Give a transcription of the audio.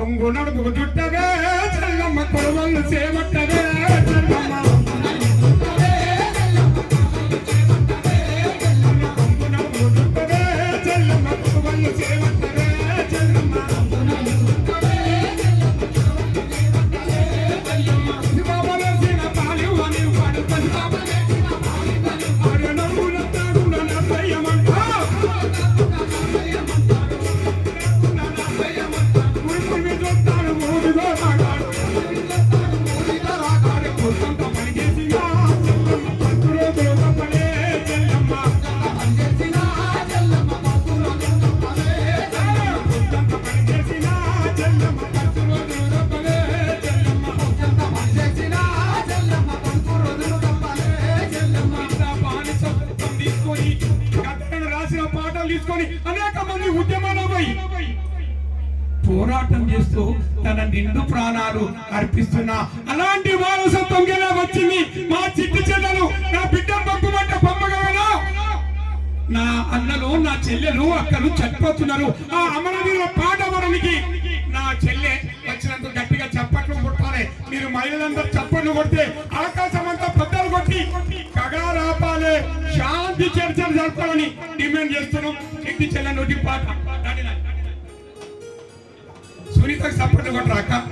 పొంగు నడుపు చుట్టగా చల్లమ్మ కొడవళ్ళు చేపట్టగా చల్లమ్మ తీసుకొని అనేక మంది ఉద్యమాలపై పోరాటం చేస్తూ తన నిండు ప్రాణాలు అర్పిస్తున్నా అలాంటి వారసత్వం ఎలా వచ్చింది? మా చిట్టి చెల్లెలు నా బిడ్డ పంపమంట పంపగలనా నా అన్నలు నా చెల్లెలు అక్కలు చనిపోతున్నారు ఆ అమరవీరుల పాట మనకి నా చెల్లె వచ్చినంత గట్టిగా చప్పట్లు కొట్టాలి. మీరు మహిళలందరూ చప్పట్లు కొడితే ఆకాశం అంతా పెద్దలు కొట్టి కగా రాపాలే శాంతి చర్చలు జరపాలని డిమాండ్ చేస్తున్నాం. చిట్టి చెల్లె నోటి పాట. సునీతకు సపోర్ట్ కొట్టరాక.